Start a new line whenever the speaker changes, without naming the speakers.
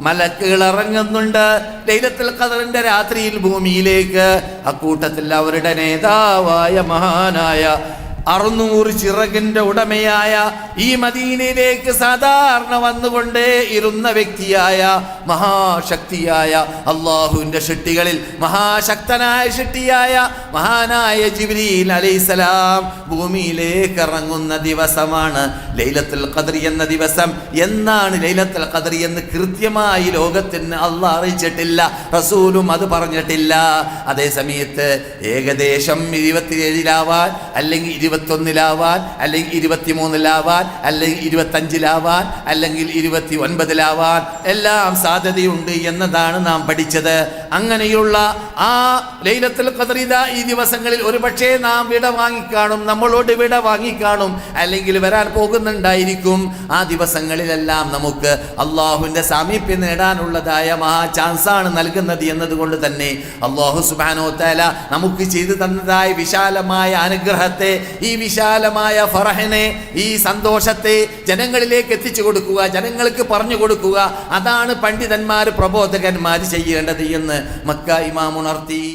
മലക്കുകൾ ഇറങ്ങുന്നുണ്ട്. ലൈലത്തിൽ ഖദറിന്റെ രാത്രിയിൽ ഭൂമിയിലേക്ക്. അക്കൂട്ടത്തിൽ അവരുടെ നേതാവായ മഹാനായ അറുന്നൂറ് ചിറകിന്റെ ഉടമയായ ഈ മദീനയിലേക്ക് സാധാരണ വന്നുകൊണ്ടേ ഇരുന്ന വ്യക്തിയായ മഹാശക്തിയായ അള്ളാഹുവിന്റെ ഷെട്ടികളിൽ മഹാശക്തനായ ഷെട്ടിയായ മഹാനായ ജിബ്രീൽ അലൈസലാം ഭൂമിയിലേക്ക് ഇറങ്ങുന്ന ദിവസമാണ് ലൈലത്തുൽ ഖദർ എന്ന ദിവസം. എന്നാണ് ലൈലത്തുൽ ഖദർ എന്ന് കൃത്യമായി ലോകത്തിന് അള്ളാഹ് അറിയിച്ചിട്ടില്ല റസൂലും അത് പറഞ്ഞിട്ടില്ല. അതേ സമയത്ത് ഏകദേശം ഇരുപത്തിയേഴിലാവാൻ അല്ലെങ്കിൽ ഇരുപത്തൊന്നിലാവാൻ അല്ലെങ്കിൽ ഇരുപത്തിമൂന്നിലാവാൻ അല്ലെങ്കിൽ ഇരുപത്തഞ്ചിലാവാൻ അല്ലെങ്കിൽ ഇരുപത്തി ഒൻപതിലാവാൻ എല്ലാം സാധ്യതയുണ്ട് എന്നതാണ് നാം പഠിച്ചത്. അങ്ങനെയുള്ള ആ ലൈലത്തിൽ കതറിത ഈ ദിവസങ്ങളിൽ ഒരുപക്ഷേ നാം വിട വാങ്ങിക്കാണും നമ്മളോട് വിട വാങ്ങിക്കാണും അല്ലെങ്കിൽ വരാൻ പോകുന്നുണ്ടായിരിക്കും. ആ ദിവസങ്ങളിലെല്ലാം നമുക്ക് അള്ളാഹുവിന്റെ സാമീപ്യം നേടാനുള്ളതായ മഹാ ചാൻസാണ് നൽകുന്നത് എന്നതുകൊണ്ട് തന്നെ അള്ളാഹു സുബാനോ തല നമുക്ക് ചെയ്തു തന്നതായ വിശാലമായ അനുഗ്രഹത്തെ ഈ വിശാലമായ ഫറഹിനെ ഈ സന്തോഷത്തെ ജനങ്ങളിലേക്ക് എത്തിച്ചു കൊടുക്കുക ജനങ്ങൾക്ക് പറഞ്ഞു കൊടുക്കുക. അതാണ് പണ്ഡിതന്മാർ പ്രബോധകന്മാർ ചെയ്യേണ്ടത് എന്ന് മക്ക ഇമാം ഉണർത്തി